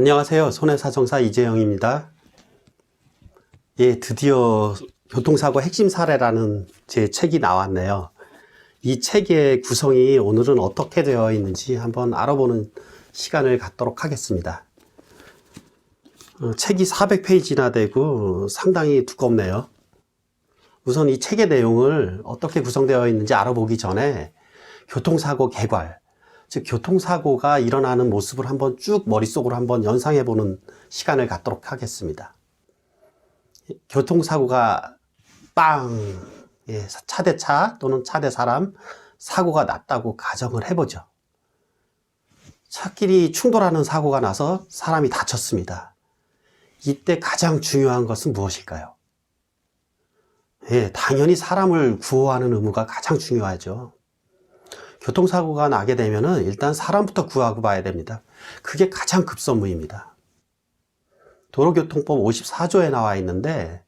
안녕하세요. 손해사정사 이재영입니다. 예, 드디어 교통사고 핵심 사례라는 제 책이 나왔네요. 이 책의 구성이 오늘은 어떻게 되어 있는지 한번 알아보는 시간을 갖도록 하겠습니다. 어, 책이 400페이지나 되고 상당히 두껍네요. 우선 이 책의 내용을 어떻게 구성되어 있는지 알아보기 전에 교통사고 개괄, 즉 교통사고가 일어나는 모습을 한번 쭉 머릿속으로 한번 연상해 보는 시간을 갖도록 하겠습니다. 교통사고가 빵, 예, 차 대 차 또는 차 대 사람 사고가 났다고 가정을 해보죠. 차끼리 충돌하는 사고가 나서 사람이 다쳤습니다. 이때 가장 중요한 것은 무엇일까요? 예, 당연히 사람을 구호하는 의무가 가장 중요하죠. 교통사고가 나게 되면은 일단 사람부터 구하고 봐야 됩니다. 그게 가장 급선무입니다. 도로교통법 54조에 나와 있는데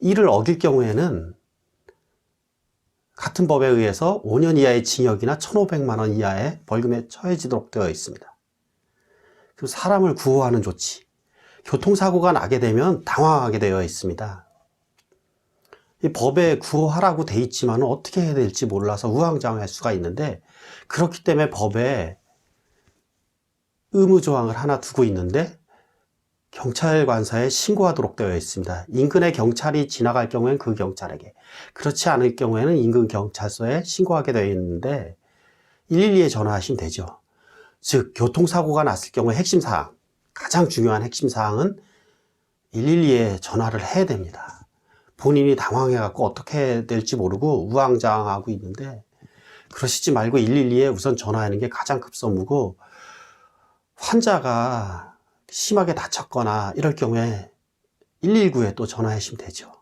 이를 어길 경우에는 같은 법에 의해서 5년 이하의 징역이나 1,500만 원 이하의 벌금에 처해지도록 되어 있습니다. 그럼 사람을 구호하는 조치. 교통사고가 나게 되면 당황하게 되어 있습니다. 이 법에 구호하라고 돼 있지만 어떻게 해야 될지 몰라서 우왕좌왕할 수가 있는데 그렇기 때문에 법에 의무 조항을 하나 두고 있는데 경찰관사에 신고하도록 되어 있습니다. 인근에 경찰이 지나갈 경우에는 그 경찰에게 그렇지 않을 경우에는 인근 경찰서에 신고하게 되어 있는데 112에 전화하시면 되죠. 즉 교통사고가 났을 경우에 핵심 사항 가장 중요한 핵심 사항은 112에 전화를 해야 됩니다. 본인이 당황해갖고 어떻게 될지 모르고 우왕좌왕하고 있는데 그러시지 말고 112에 우선 전화하는 게 가장 급선무고 환자가 심하게 다쳤거나 이럴 경우에 119에 또 전화하시면 되죠.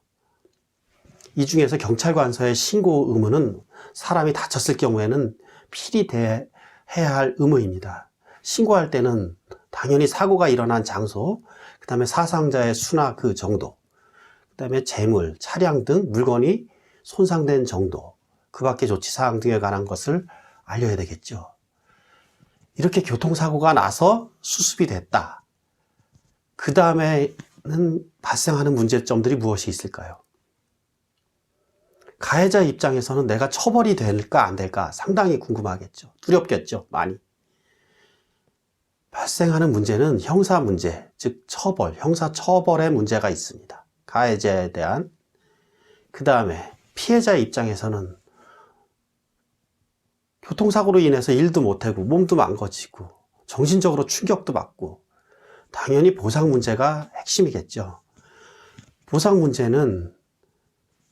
이 중에서 경찰관서의 신고 의무는 사람이 다쳤을 경우에는 필히 대해야 할 의무입니다. 신고할 때는 당연히 사고가 일어난 장소, 그 다음에 사상자의 수나 그 정도, 그 다음에 재물, 차량 등 물건이 손상된 정도, 그 밖의 조치 사항 등에 관한 것을 알려야 되겠죠. 이렇게 교통사고가 나서 수습이 됐다. 그 다음에는 발생하는 문제점들이 무엇이 있을까요? 가해자 입장에서는 내가 처벌이 될까 안 될까 상당히 궁금하겠죠. 두렵겠죠. 많이. 발생하는 문제는 형사 문제, 즉 처벌, 형사 처벌의 문제가 있습니다. 가해자에 대한. 그 다음에 피해자 입장에서는 교통사고로 인해서 일도 못하고 몸도 망가지고 정신적으로 충격도 받고 당연히 보상 문제가 핵심이겠죠. 보상 문제는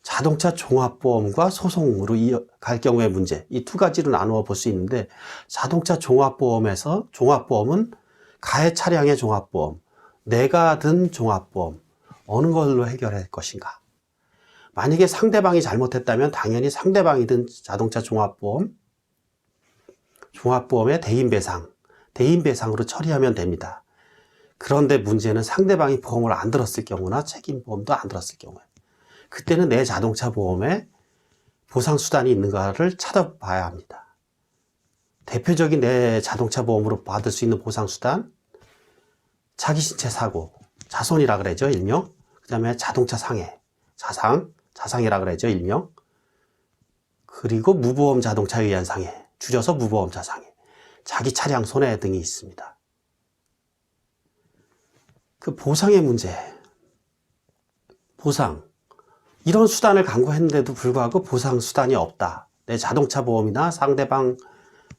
자동차 종합보험과 소송으로 갈 경우의 문제 이 두 가지로 나누어 볼 수 있는데 자동차 종합보험에서 종합보험은 가해 차량의 종합보험 내가 든 종합보험 어느 걸로 해결할 것인가 만약에 상대방이 잘못했다면 당연히 상대방이 든 자동차 종합보험 종합보험의 대인배상 대인배상으로 처리하면 됩니다 그런데 문제는 상대방이 보험을 안 들었을 경우나 책임보험도 안 들었을 경우에 그때는 내 자동차 보험에 보상수단이 있는가를 찾아봐야 합니다. 대표적인 내 자동차 보험으로 받을 수 있는 보상수단, 자기 신체 사고, 자손이라 그러죠, 일명. 그 다음에 자동차 상해, 자상, 자상이라 그러죠, 일명. 그리고 무보험 자동차에 의한 상해, 줄여서 무보험 자 상해, 자기 차량 손해 등이 있습니다. 그 보상의 문제, 보상. 이런 수단을 강구했는데도 불구하고 보상 수단이 없다. 내 자동차 보험이나 상대방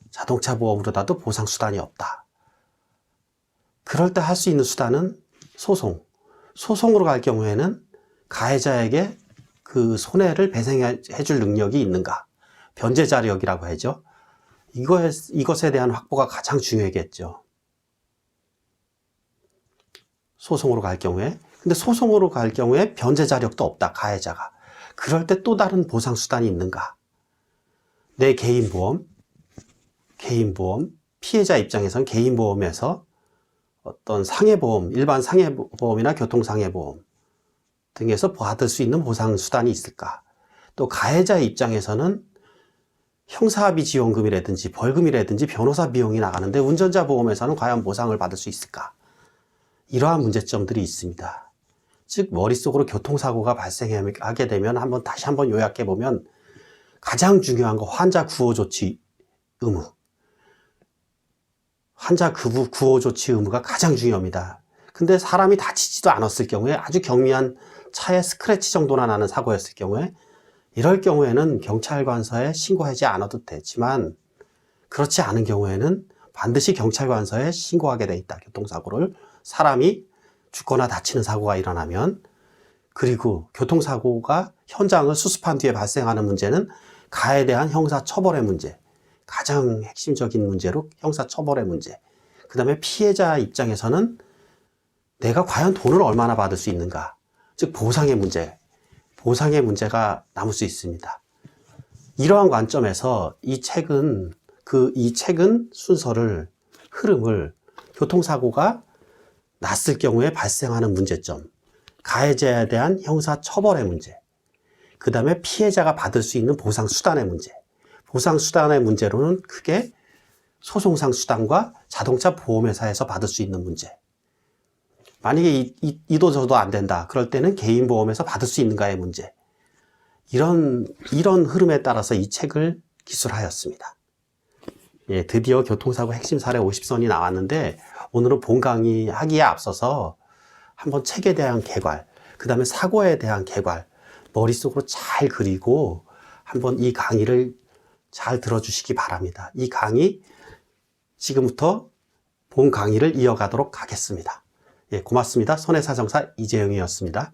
자동차 보험으로라도 보상 수단이 없다. 그럴 때 할 수 있는 수단은 소송. 소송으로 갈 경우에는 가해자에게 그 손해를 배상해 줄 능력이 있는가. 변제 자력이라고 하죠. 이것, 이것에 대한 확보가 가장 중요하겠죠. 소송으로 갈 경우에. 근데 소송으로 갈 경우에 변제 자력도 없다, 가해자가. 그럴 때 또 다른 보상 수단이 있는가? 내 개인 보험, 개인 보험, 피해자 입장에선 개인 보험에서 어떤 상해보험, 일반 상해보험이나 교통상해보험 등에서 받을 수 있는 보상 수단이 있을까? 또 가해자 입장에서는 형사합의 지원금이라든지 벌금이라든지 변호사 비용이 나가는데 운전자 보험에서는 과연 보상을 받을 수 있을까? 이러한 문제점들이 있습니다. 즉 머릿속으로 교통사고가 발생하게 되면 한번 다시 한번 요약해 보면 가장 중요한 거 환자 구호 조치 의무. 환자 구호, 조치 의무가 가장 중요합니다. 근데 사람이 다치지도 않았을 경우에 아주 경미한 차에 스크래치 정도나 나는 사고였을 경우에 이럴 경우에는 경찰관서에 신고하지 않아도 되지만 그렇지 않은 경우에는 반드시 경찰관서에 신고하게 돼 있다. 교통사고를 사람이 죽거나 다치는 사고가 일어나면 그리고 교통사고가 현장을 수습한 뒤에 발생하는 문제는 가해에 대한 형사 처벌의 문제 가장 핵심적인 문제로 형사 처벌의 문제. 그 다음에 피해자 입장에서는 내가 과연 돈을 얼마나 받을 수 있는가. 즉 보상의 문제. 보상의 문제가 남을 수 있습니다. 이러한 관점에서 이 책은 그 이 책은 순서를 흐름을 교통사고가 났을 경우에 발생하는 문제점, 가해자에 대한 형사 처벌의 문제, 그 다음에 피해자가 받을 수 있는 보상 수단의 문제, 보상 수단의 문제로는 크게 소송상 수단과 자동차 보험회사에서 받을 수 있는 문제. 만약에 이, 이, 이도 저도 안 된다. 그럴 때는 개인 보험에서 받을 수 있는가의 문제. 이런, 이런 흐름에 따라서 이 책을 기술하였습니다. 예, 드디어 교통사고 핵심 사례 50선이 나왔는데 오늘은 본 강의 하기에 앞서서 한번 책에 대한 개괄, 그 다음에 사고에 대한 개괄, 머릿속으로 잘 그리고 한번 이 강의를 잘 들어주시기 바랍니다. 이 강의 지금부터 본 강의를 이어가도록 하겠습니다. 예, 고맙습니다. 손해사정사 이재영이었습니다.